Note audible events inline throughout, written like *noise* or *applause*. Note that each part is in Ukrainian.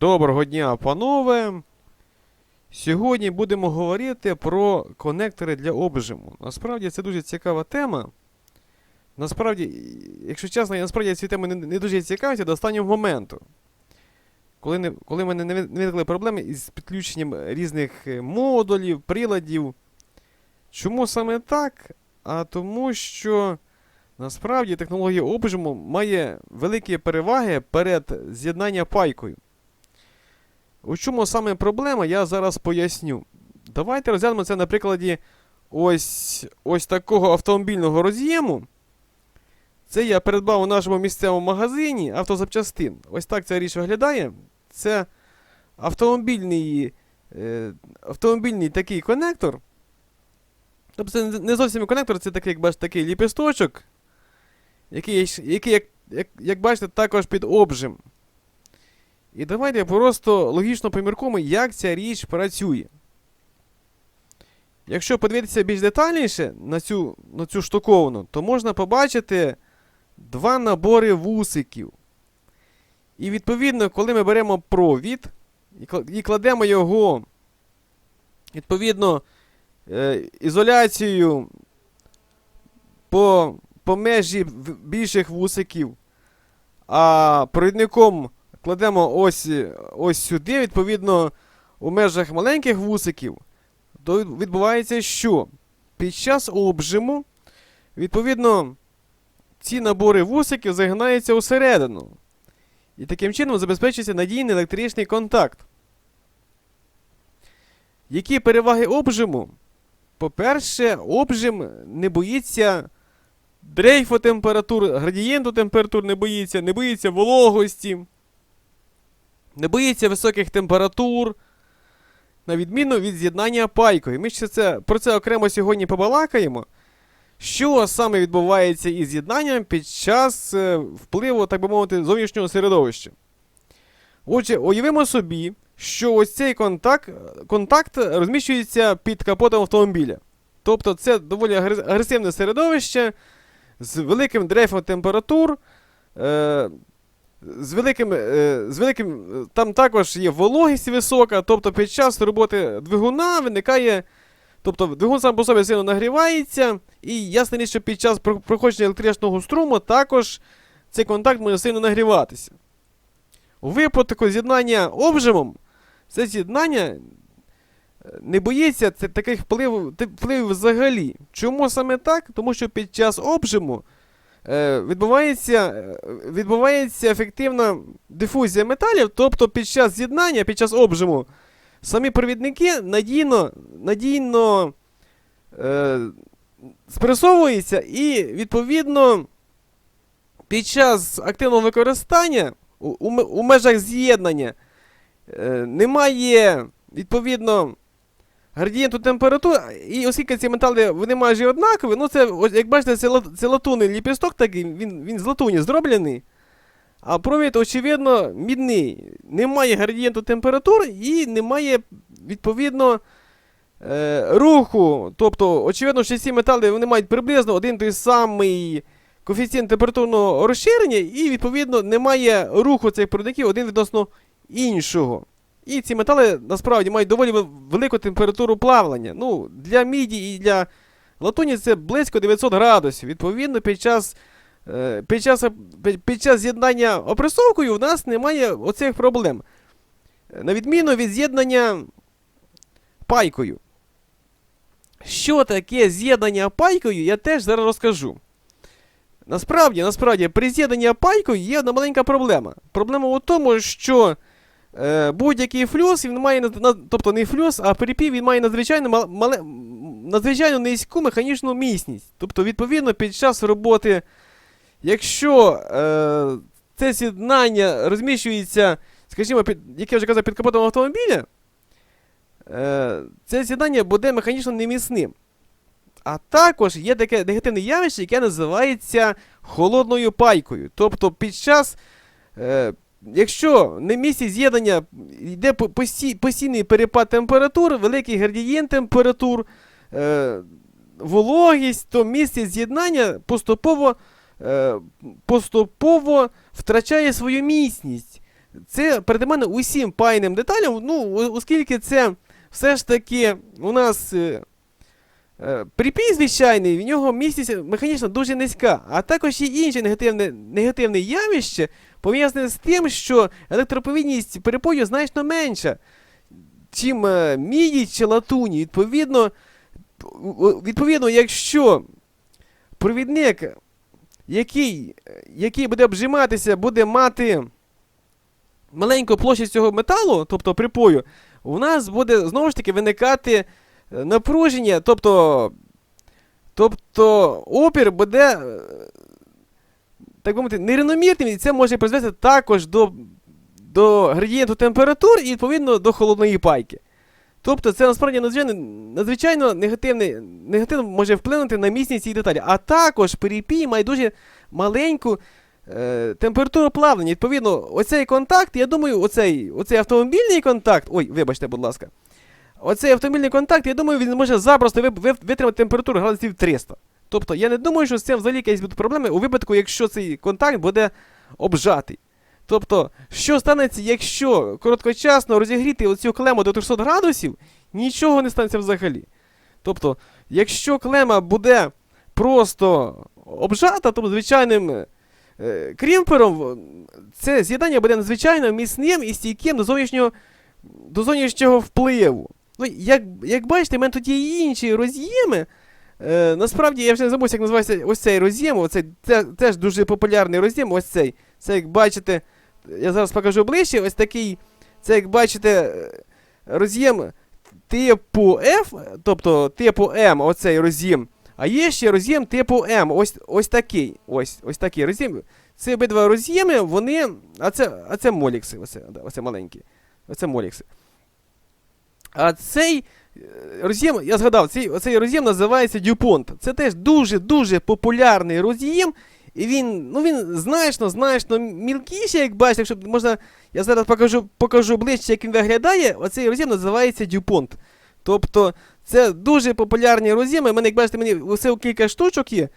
Доброго дня, панове! Сьогодні будемо говорити про конектори для обжиму. Насправді це дуже цікава тема. Насправді, якщо чесно, я насправді цією темою не, не дуже цікавився до останнього моменту. Коли, не, коли мене не виникли проблеми із підключенням різних е, модулів, приладів. Чому саме так? А тому що насправді технологія обжиму має великі переваги перед з'єднання пайкою. У чому саме проблема, я зараз поясню. Давайте розглянемо це на прикладі ось, ось такого автомобільного роз'єму. Це я придбав у нашому місцевому магазині автозапчастин. Ось так ця річ виглядає. Це автомобільний, е, автомобільний такий конектор. Тобто це не зовсім конектор, це такий, як бачите, такий ліпісточок, який, який як, як, як бачите, також під обжим. І давайте просто логічно поміркуємо, як ця річ працює. Якщо подивитися більш детальніше на цю, на цю штуковину, то можна побачити два набори вусиків. І відповідно, коли ми беремо провід і кладемо його, відповідно, е, ізоляцією по, по межі більших вусиків, а провідником кладемо ось, ось сюди, відповідно, у межах маленьких вусиків, то відбувається що? Під час обжиму, відповідно, ці набори вусиків загинаються усередину. І таким чином забезпечується надійний електричний контакт. Які переваги обжиму? По-перше, обжим не боїться дрейфу температур, градієнту температур не боїться, не боїться вологості, не боїться високих температур, на відміну від з'єднання пайкою. Ми ще це, про це окремо сьогодні побалакаємо. Що саме відбувається із з'єднанням під час е, впливу, так би мовити, зовнішнього середовища? Отже, уявимо собі, що ось цей контакт, контакт розміщується під капотом автомобіля. Тобто це доволі агресивне середовище з великим дрейфом температур, е, з великим, е, з великим. Там також є вологість висока, тобто під час роботи двигуна виникає. Тобто двигун сам по собі сильно нагрівається, і річ, що під час проходження електричного струму також цей контакт може сильно нагріватися. У випадку з'єднання обжимом, це з'єднання е, не боїться таких впливів, впливів взагалі. Чому саме так? Тому що під час обжиму відбувається, е, відбувається ефективна дифузія металів, тобто під час з'єднання, під час обжиму, самі провідники надійно, надійно е, спресовуються і, відповідно, під час активного використання у, у, у межах з'єднання е, немає, відповідно, градієнту температур, і оскільки ці метали вони майже однакові, ну це, як бачите, це, ла- це латунний ліпісток такий, він, він з латуні зроблений. А провід, очевидно, мідний. Немає градієнту температур і немає, відповідно, е, руху. Тобто, очевидно, що ці метали вони мають приблизно один той самий коефіцієнт температурного розширення, і, відповідно, немає руху цих провідників один відносно іншого. І ці метали насправді мають доволі велику температуру плавлення. Ну, для міді і для латуні це близько 900 градусів. Відповідно, під час, е, під час, під, час з'єднання опресовкою у нас немає оцих проблем. На відміну від з'єднання пайкою. Що таке з'єднання пайкою, я теж зараз розкажу. Насправді, насправді, при з'єднанні пайкою є одна маленька проблема. Проблема у тому, що будь-який флюс, він має, тобто не флюс, а перепів, він має надзвичайно, мале, надзвичайно низьку механічну міцність. Тобто, відповідно, під час роботи, якщо е, це з'єднання розміщується, скажімо, під, як я вже казав, під капотом автомобіля, е, це з'єднання буде механічно неміцним. А також є таке негативне явище, яке називається холодною пайкою. Тобто під час, е, якщо на місці з'єднання йде постійний перепад температур, великий градієнт температур, е, вологість, то місце з'єднання поступово, е, поступово втрачає свою міцність. це перед мене усім пайним деталям, ну, оскільки це все ж таки у нас. Е, Припій звичайний, в нього містість механічно дуже низька, а також є інше негативне, негативне явище, пов'язане з тим, що електроповідність перепою значно менша, чим е, міді чи латуні. Відповідно, відповідно, якщо провідник, який, який буде обжиматися, буде мати маленьку площу цього металу, тобто припою, у нас буде знову ж таки виникати напруження, тобто, тобто опір буде, е, так би мовити, нерівномірним, і це може призвести також до, до градієнту температур і відповідно до холодної пайки. Тобто це насправді надзвичайно, надзвичайно негативно може вплинути на міцність цієї деталі. А також перепій має дуже маленьку е, температуру плавлення. Відповідно, оцей контакт, я думаю, оцей, оцей автомобільний контакт. Ой, вибачте, будь ласка. Оцей автомобільний контакт, я думаю, він може запросто витримати температуру градусів 300. Тобто, я не думаю, що з цим взагалі якісь будуть проблеми у випадку, якщо цей контакт буде обжатий. Тобто, що станеться, якщо короткочасно розігріти оцю клему до 300 градусів, нічого не станеться взагалі. Тобто, якщо клема буде просто обжата, то звичайним е, крімпером, це з'єднання буде надзвичайно міцним і стійким до зовнішнього, до зовнішнього впливу. Ну, як, як бачите, в мене тут є і інші роз'єми. Е, насправді, я вже не забувся, як називається ось цей роз'єм. Оцей, це теж дуже популярний роз'єм. Ось цей. Це, як бачите, я зараз покажу ближче. Ось такий. Це, як бачите, е, роз'єм типу F, тобто типу М, оцей роз'єм. А є ще роз'єм типу М. Ось, ось такий. Ось, ось такий роз'єм. Це обидва роз'єми, вони. А це, а це молікси. Оце, оце маленькі. Оце молікси. А цей е, роз'єм, я згадав, цей, цей роз'єм називається DuPont. Це теж дуже-дуже популярний роз'єм. І він, ну він значно, значно мілкіший, як бачите, якщо можна. Я зараз покажу, покажу ближче, як він виглядає. Оцей роз'єм називається DuPont. Тобто, це дуже популярні роз'єми. Мене, як бачите, мені усе кілька штучок є.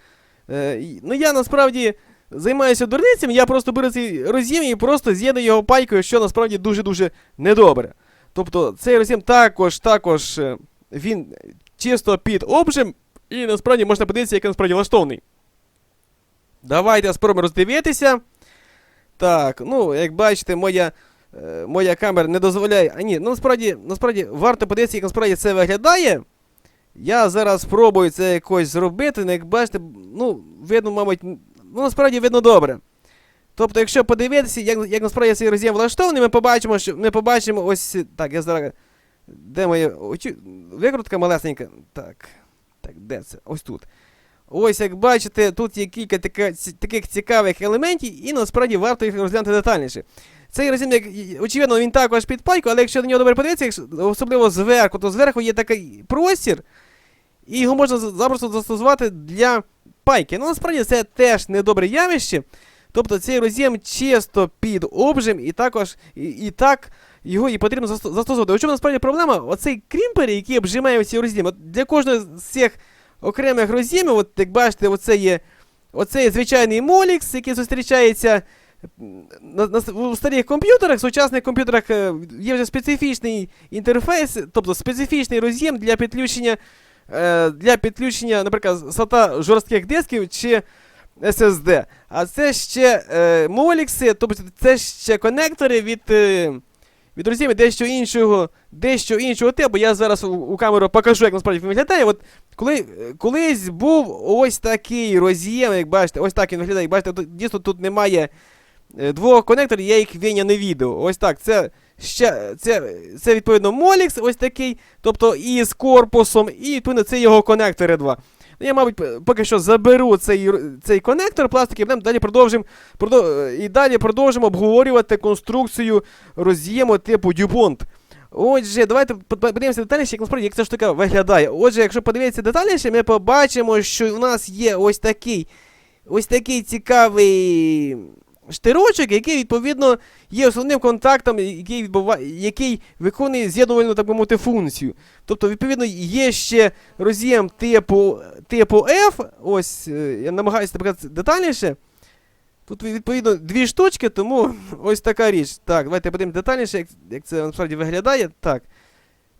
Е, ну я насправді займаюся дурницями, я просто беру цей роз'єм і просто з'єдную його пайкою, що насправді дуже-дуже недобре. Тобто цей роз'єм також, також е, він чисто під обжим, і насправді можна подивитися, як він насправді влаштований. Давайте спробуємо роздивитися. Так, ну, як бачите, моя, е, моя камера не дозволяє. А ні, ну насправді, насправді варто подивитися, як насправді це виглядає. Я зараз спробую це якось зробити, ну, як бачите, ну, видно, мабуть, ну насправді видно добре. Тобто, якщо подивитися, як, як насправді цей роз'єм влаштований, ми побачимо, що ми побачимо ось. Так, я зараз. Де моя очі... викрутка малесенька? Так. Так, де це? Ось тут. Ось, як бачите, тут є кілька така, таких цікавих елементів, і насправді варто їх розглянути детальніше. Цей роз'єм, як, очевидно, він також під пайку, але якщо на нього добре подивитися, особливо зверху, то зверху є такий простір, і його можна запросто застосувати для пайки. Ну, насправді це теж недобре явище. Тобто цей роз'єм чисто під обжим, і також і, і так його і потрібно засто- застосовувати. У чому насправді проблема? Оцей крімпер, який обжимає ці роз'єми, от для кожного з цих окремих роз'ємів, от як бачите, оце є оце є звичайний Молікс, який зустрічається на, на, у старих комп'ютерах, в сучасних комп'ютерах е, є вже специфічний інтерфейс, тобто специфічний роз'єм для підключення, е, для підключення, наприклад, SATA жорстких дисків чи SSD. А це ще е, молікси, тобто це ще конектори від, е, від роз'ємів дещо іншого, дещо іншого типу. Я зараз у, у камеру покажу, як насправді він виглядає. От коли, е, колись був ось такий роз'єм, як бачите, ось так він виглядає. Як бачите, тут, дійсно тут немає е, двох конекторів, я їх виняв на відео. Ось так. Це ще це, це відповідно Молікс, ось такий, тобто і з корпусом, і відповідно це його конектори два. Ну, Я, мабуть, поки що заберу цей, цей конектор пластики, і будемо далі продовжимо продов... і далі продовжимо обговорювати конструкцію роз'єму типу Дюбонт. Отже, давайте по- по- подивимося детальніше, як насправді як ця штука виглядає. Отже, якщо подивитися детальніше, ми побачимо, що у нас є ось такий ось такий цікавий штирочок, який, відповідно, є основним контактом, який, відбуває, який виконує з'єднувальну, так би мовити, функцію. Тобто, відповідно, є ще роз'єм типу, типу F. Ось, е, я намагаюся показати детальніше. Тут відповідно дві штучки, тому *laughs* ось така річ. Так, давайте подивимось детальніше, як, як це насправді виглядає. Так.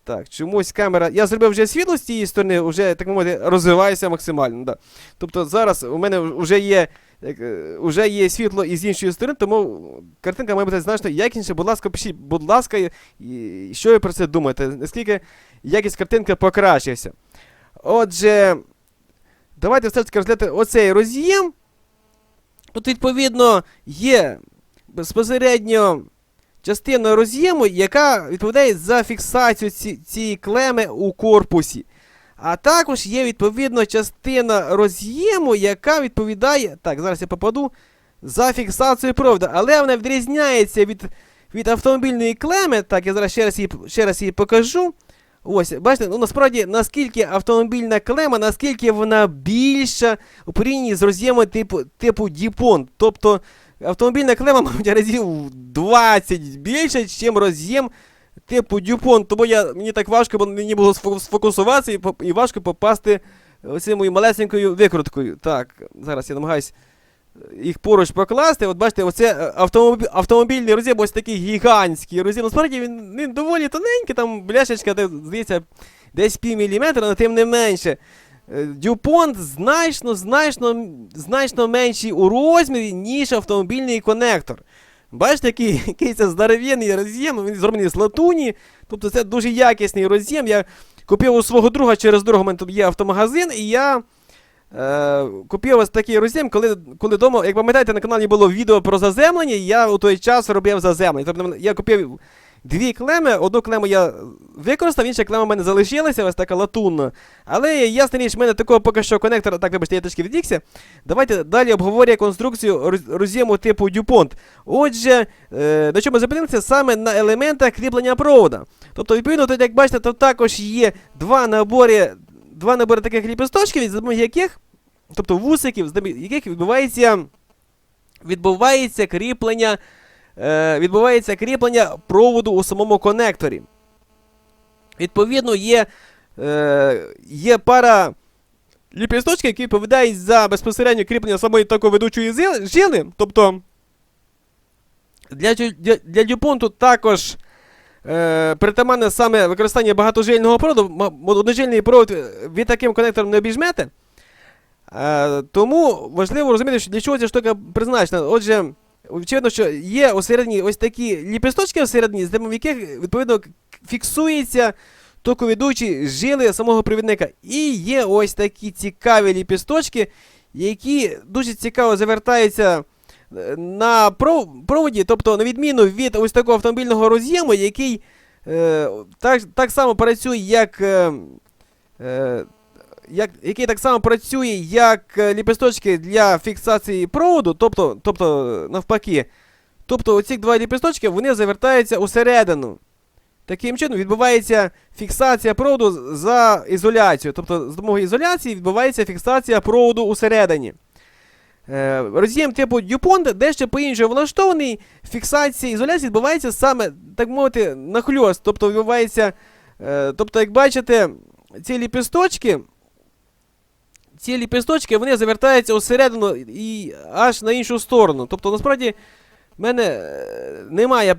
Так, чомусь камера. Я зробив вже світло з цієї сторони, вже, так мовити, розвиваюся максимально. Да. Тобто зараз у мене вже є, вже є світло і з іншої сторони, тому картинка має бути значно якісніше. Будь ласка, пишіть, будь ласка, і що ви про це думаєте? Наскільки якість картинки покращився? Отже, давайте все ж таки розглянути оцей роз'єм. Тут, відповідно, є безпосередньо частина роз'єму, яка відповідає за фіксацію ці, цієї клеми у корпусі. А також є, відповідно, частина роз'єму, яка відповідає. Так, зараз я попаду за фіксацію проводу. Але вона відрізняється від, від автомобільної клеми. Так, я зараз ще раз її, ще раз її покажу. Ось, бачите, ну насправді наскільки автомобільна клема, наскільки вона більша у порівнянні з роз'ємом типу, типу Діпон. Тобто автомобільна клема, мабуть, разів 20 більше, ніж роз'єм типу Дюпон. Тому я, мені так важко, бо мені було сфокусуватися і, і важко попасти оцим моєю малесенькою викруткою. Так, зараз я намагаюсь їх поруч покласти. От бачите, оце е, автомобіль, автомобільний роз'єм, ось такий гігантський роз'єм. Насправді він, він доволі тоненький, там бляшечка, де, здається, десь пів міліметра, але тим не менше. Е, Дюпонт значно, значно, значно менший у розмірі, ніж автомобільний конектор. Бачите, який, *laughs* який це здоров'яний роз'єм, він зроблений з латуні. Тобто це дуже якісний роз'єм. Я купив у свого друга через у мене тут є автомагазин, і я е, купив ось такий роз'єм, коли, коли дома, як пам'ятаєте, на каналі було відео про заземлення, і я у той час робив заземлення. Тобто я купив дві клеми, одну клему я використав, інша клема в мене залишилася, ось така латунна. Але ясна річ, в мене такого поки що конектора, так вибачте, я трішки відвікся. Давайте далі обговорюємо конструкцію роз'єму типу DuPont. Отже, е, на чому зупинилися? Саме на елементах кріплення провода. Тобто, відповідно, тут, як бачите, тут також є два набори, два набори таких ліпісточків, з яких, тобто вусиків, з яких відбувається, відбувається кріплення. Е, відбувається кріплення проводу у самому конекторі. Відповідно, є, е, є пара ліпісточки, які відповідають за безпосередньо кріплення самої токоведучої зи- жили. Тобто для, для, для дюпонту також е, притаманне саме використання багатожильного проводу. Одножильний провод ви таким конектором не обіжмете. Тому важливо розуміти, що для чого ця штука призначена. Отже, очевидно, що є усередині ось такі ліпісточки всередині, з допомогою яких відповідно фіксується токовідучі жили самого провідника. І є ось такі цікаві ліпісточки, які дуже цікаво завертаються е, на проводі, тобто на відміну від ось такого автомобільного роз'єму, який е, так, так само працює, як. Е, е, як, який так само працює, як е, ліпісточки для фіксації проводу, тобто, тобто навпаки. Тобто оці два ліпісточки вони завертаються усередину. Таким чином відбувається фіксація проводу за ізоляцію. Тобто з допомогою ізоляції відбувається фіксація проводу усередині. Е, роз'єм типу DuPont дещо по-іншому влаштований. Фіксація ізоляції відбувається саме, так мовити, нахльост. Тобто відбувається. Е, тобто, як бачите, ці ліпісточки. Ці ліпісточки вони завертаються усередину і аж на іншу сторону. Тобто, насправді, в мене е, немає.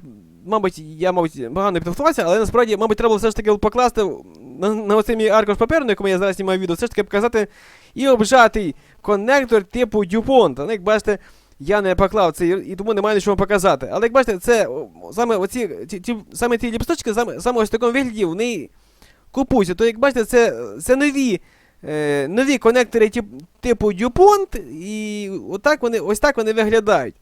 Мабуть, я, мабуть, погано підготувався, але насправді, мабуть, треба все ж таки покласти на, на оцей мій аркуш паперу, на якому я зараз знімаю відео, все ж таки показати і обжатий коннектор типу DuPont. Ну, як бачите, я не поклав це і тому немає нічого показати. Але як бачите, це саме оці ті, ті, саме ті ліпісточки, саме, саме ось в такому вигляді вони купуються. То, як бачите, це, це нові. Е, нові конектори тип, типу DuPont, і отак вони, ось так вони виглядають.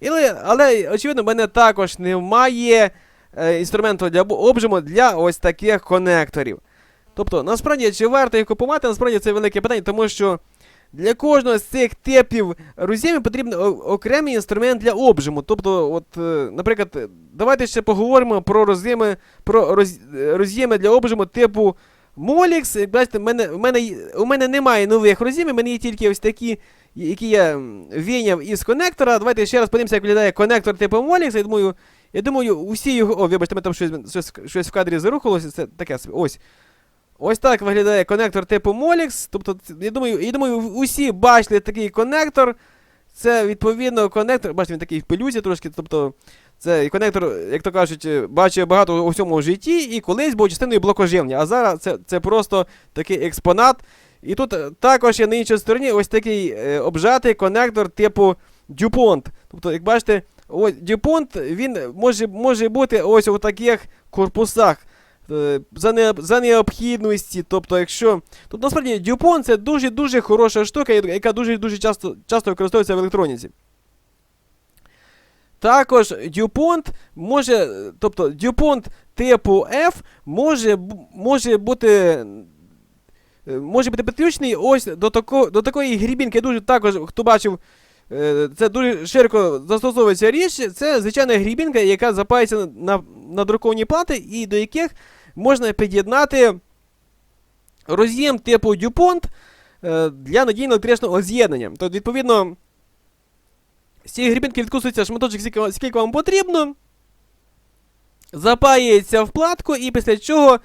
І, Але, очевидно, в мене також немає е, інструменту для обжиму для ось таких конекторів. Тобто, насправді, чи варто їх купувати, насправді це велике питання, тому що для кожного з цих типів роз'ємів потрібен окремий інструмент для обжиму. Тобто, от, е, наприклад, давайте ще поговоримо про роз'єми, про роз, роз'єми для обжиму типу Як бачите, в мене, в мене, у мене немає нових роз'ємів, в мене є тільки ось такі, які я м, із конектора. Давайте ще раз подивимося, як виглядає конектор типу Molix. Я думаю, я думаю, усі його. О, вибачте, мене там щось, щось, щось в кадрі зарухалося. Це таке собі. Ось. Ось так виглядає конектор типу Molix. Тобто, я думаю, я думаю, усі бачили такий конектор. це відповідно конектор. Бачите, він такий в пилюзі трошки. Тобто, це конектор, як то кажуть, е, бачив багато у всьому житті, і колись був частиною блокоживлення. А зараз це, це просто такий експонат. І тут е, також є на іншій стороні ось такий е, обжатий конектор типу DuPont. Тобто, як бачите, ось DuPont, він може, може бути ось у таких корпусах. е, За, не, за необхідності, тобто, якщо. Тут насправді DuPont це дуже-дуже хороша штука, яка дуже-дуже часто, часто використовується в електроніці. Також DuPont може, тобто DuPont типу F може, може бути. е, Може бути підключений ось до, тако, до такої грібінки. Дуже також, хто бачив, е, це дуже широко застосовується річ. Це звичайна грібінка, яка запається на, на друковані плати, і до яких можна під'єднати роз'єм типу DuPont е, для надійного електричного з'єднання. Тобто, відповідно, з цієї грібінки відкусується шматочок, скільки, вам- потрібно. Запається в платку, і після чого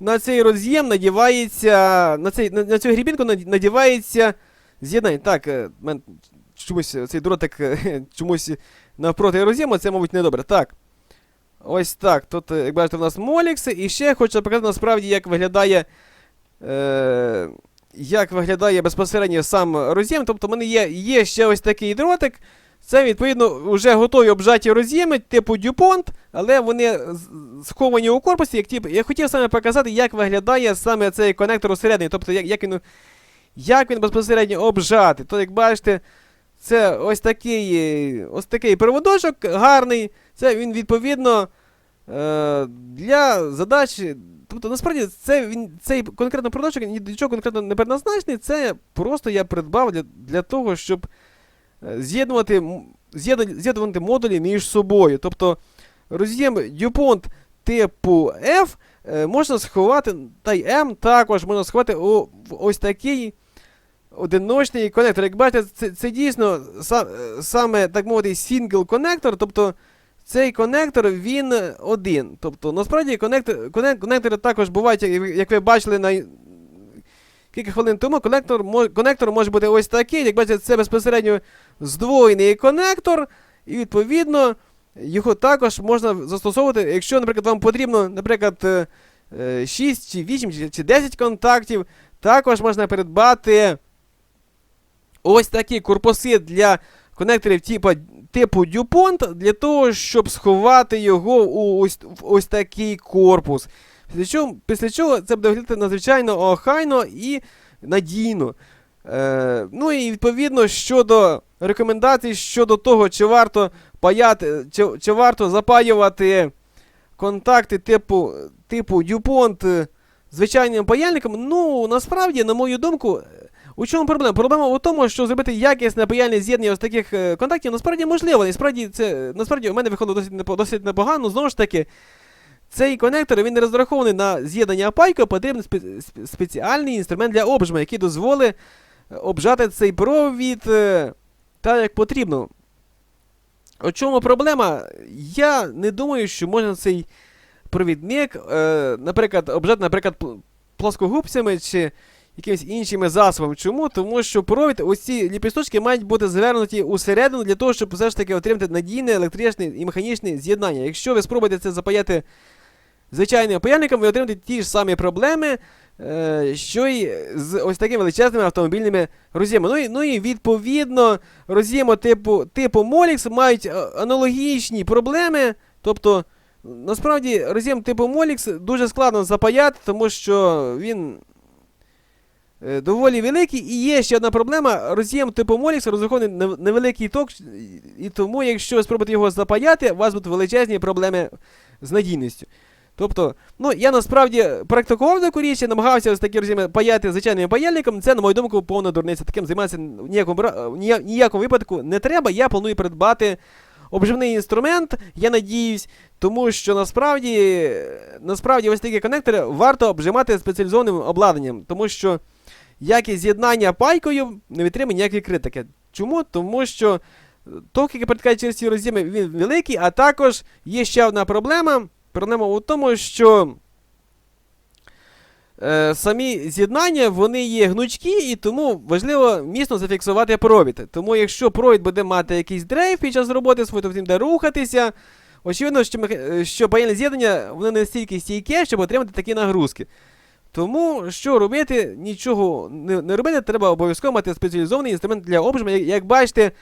на цей роз'єм надівається. На, цей, на, на цю грібінку надівається з'єднання. Так, е, в мене чомусь цей дротик е, *laughs* чомусь навпроти роз'єму, це, мабуть, недобре. Так. Ось так. Тут, е, як бачите, у нас Молікси. І ще хочу показати насправді, як виглядає. Е, як виглядає безпосередньо сам роз'єм. Тобто, в мене є, є ще ось такий дротик. Це, відповідно, вже готові обжаті роз'єми, типу DuPont, але вони сховані у корпусі. Як, тип, я хотів саме показати, як виглядає саме цей конектор усередині. Тобто, як, він, як він безпосередньо обжатий. То, як бачите, це ось такий, ось такий проводочок гарний. Це він відповідно е, для задач. Тобто, насправді, це він, цей конкретно проводочок ні до чого конкретно не предназначений. Це просто я придбав для, для того, щоб з'єднувати, з'єднувати, модулі між собою. Тобто роз'єм DuPont типу F е, можна сховати, та й M також можна сховати у, в ось такий одиночний конектор. Як бачите, це, це дійсно са, е, саме, так мовити, сингл конектор, тобто цей конектор він один. Тобто, насправді конектор, конек- конектори також бувають, як ви бачили на кілька хвилин тому, конектор, конектор може бути ось такий. Як бачите, це безпосередньо здвоєний конектор, і відповідно його також можна застосовувати, якщо, наприклад, вам потрібно, наприклад, е, е, 6 чи 8 чи- чи 10 контактів, також можна придбати ось такі корпуси для конекторів типу, типу DuPont, для того, щоб сховати його у ось, в ось такий корпус. Після чого, після чого це буде виглядати надзвичайно охайно і надійно. Е, ну і відповідно щодо рекомендацій щодо того, чи варто паяти, чи, чи варто запаювати контакти типу, типу DuPont е, звичайним паяльником, ну насправді, на мою думку, е, у чому проблема? Проблема у тому, що зробити якісне паяльне з'єднання ось таких е, контактів насправді можливо. Насправді, це, насправді у мене виходило досить, досить непогано. Знову ж таки, цей конектор він не розрахований на з'єднання пайкою, потрібен спе- спе- спеціальний інструмент для обжиму, який дозволить е, обжати цей провід е, так, як потрібно. У чому проблема? Я не думаю, що можна цей провідник, е, наприклад, обжати, наприклад, плоскогубцями чи якимись іншими засобами. Чому? Тому що провід, ось ці ліпісточки мають бути звернуті усередину для того, щоб все ж таки отримати надійне електричне і механічне з'єднання. Якщо ви спробуєте це запаяти звичайним паяльником, ви отримаєте ті ж самі проблеми, е, що й з ось такими величезними автомобільними роз'ємами. Ну і, ну і відповідно роз'єми типу, типу Molix мають е, аналогічні проблеми. Тобто, насправді, роз'єм типу Molix дуже складно запаяти, тому що він е, доволі великий. І є ще одна проблема: роз'єм типу Molix розрахований на невеликий ток, і тому, якщо спробуєте його запаяти, у вас будуть величезні проблеми з надійністю. Тобто, ну я насправді практикував таку річ, я намагався ось такі роз'єми паяти звичайним паяльником. Це, на мою думку, повна дурниця. Таким займатися в ніякому, в ніякому випадку не треба. Я планую придбати обживний інструмент, я надіюсь, тому що насправді, насправді ось такі конектори варто обжимати спеціалізованим обладнанням, тому що якість з'єднання пайкою не витримує ніякої критики. Чому? Тому що ток, який протікає через ці роз'єми, він великий, а також є ще одна проблема. Проблема у тому, що е, самі з'єднання вони є гнучкі, і тому важливо міцно зафіксувати провід. Тому якщо провід буде мати якийсь дрейф під час роботи то він буде рухатися. Очевидно, що, е, що паяльне з'єднання вони не настільки стійке, щоб отримати такі нагрузки. Тому що робити, нічого не, не робити, треба обов'язково мати спеціалізований інструмент для обжиму. Як, як бачите,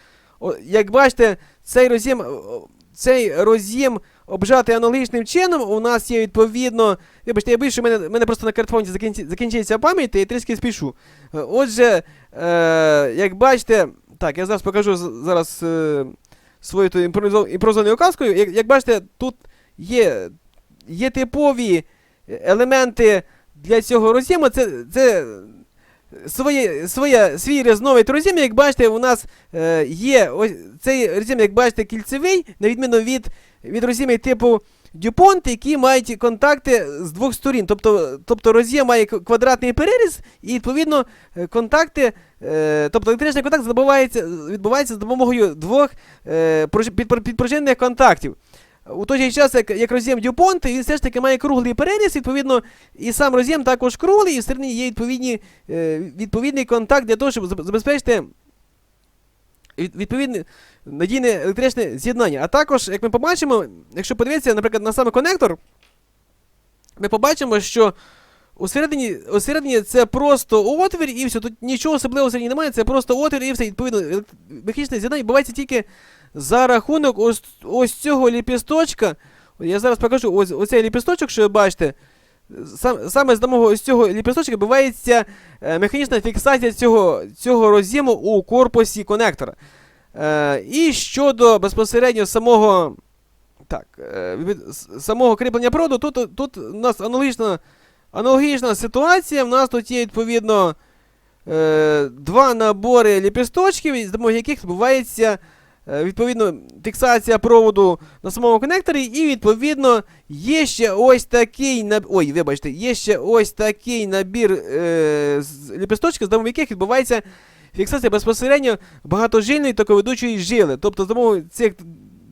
як бачите, цей роз'єм, цей роз'єм обжати аналогічним чином. У нас є відповідно. Вибачте, я боюсь, що в мене, мене просто на картфонті закінчи, закінчиться пам'ять, я трішки спішу. Е, Отже, е, як бачите, так, я зараз покажу зараз е, свою імпровізованою указкою. Як, як бачите, тут є, є типові елементи для цього роз'єму. Це, це своє, своє, свій різновид роз'єм, як бачите, у нас е, є ось цей роз'єм, як бачите, кільцевий, на відміну від, від роз'ємів типу Дюпонт, які мають контакти з двох сторін. Тобто, тобто роз'єм має квадратний переріз, і відповідно е, контакти, е, тобто електричний контакт забувається, відбувається за допомогою двох е, підпружинних контактів. У той же час, як, як роз'єм Дюпонт, він все ж таки має круглий переріз, відповідно, і сам роз'єм також круглий, і всередині є відповідні, відповідний контакт для того, щоб забезпечити відповідне надійне електричне з'єднання. А також, як ми побачимо, якщо подивитися, наприклад, на саме конектор, ми побачимо, що усередині, усередині це просто отвір і все. Тут нічого особливого всередині немає, це просто отвір і все. Відповідно, елект- механічне з'єднання відбувається тільки за рахунок ось, ось цього ліпісточка. Я зараз покажу ось оцей ліпісточок, що ви бачите. Сам, саме з допомогою ось цього ліпісточка відбувається е, механічна фіксація цього, цього роз'єму у корпусі конектора. Е, і щодо безпосередньо самого. Так, е, самого кріплення проводу, тут, тут у нас аналогічна, аналогічна ситуація. У нас тут є відповідно е, два набори ліпісточків, з допомогою яких відбувається відповідно фіксація проводу на самому конекторі, і відповідно є ще ось такий набір. Ой, вибачте, є ще ось такий набір е, ліпісточків, з яких відбувається фіксація безпосередньо багатожильної токоведучої жили. Тобто, з цих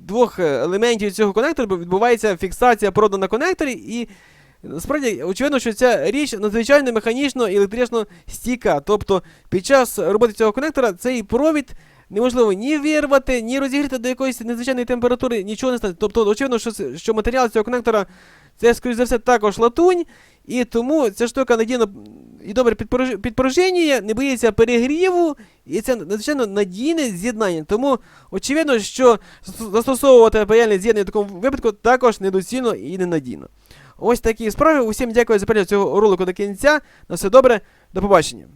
двох е, елементів цього конектора відбувається фіксація проводу на конекторі, і насправді очевидно, що ця річ надзвичайно механічно і електрично стійка. Тобто, під час роботи цього конектора цей провід неможливо ні вирвати, ні розігріти до якоїсь незвичайної температури, нічого не стане. Тобто, очевидно, що, що матеріал цього конектора це, скоріш за все, також латунь, і тому ця штука надійно і добре підпорож- підпорожнює, не боїться перегріву, і це надзвичайно надійне з'єднання. Тому очевидно, що застосовувати паяльне з'єднання в такому випадку також недоцільно і ненадійно. Ось такі справи. Усім дякую за перегляд цього ролику до кінця. На все добре, до побачення.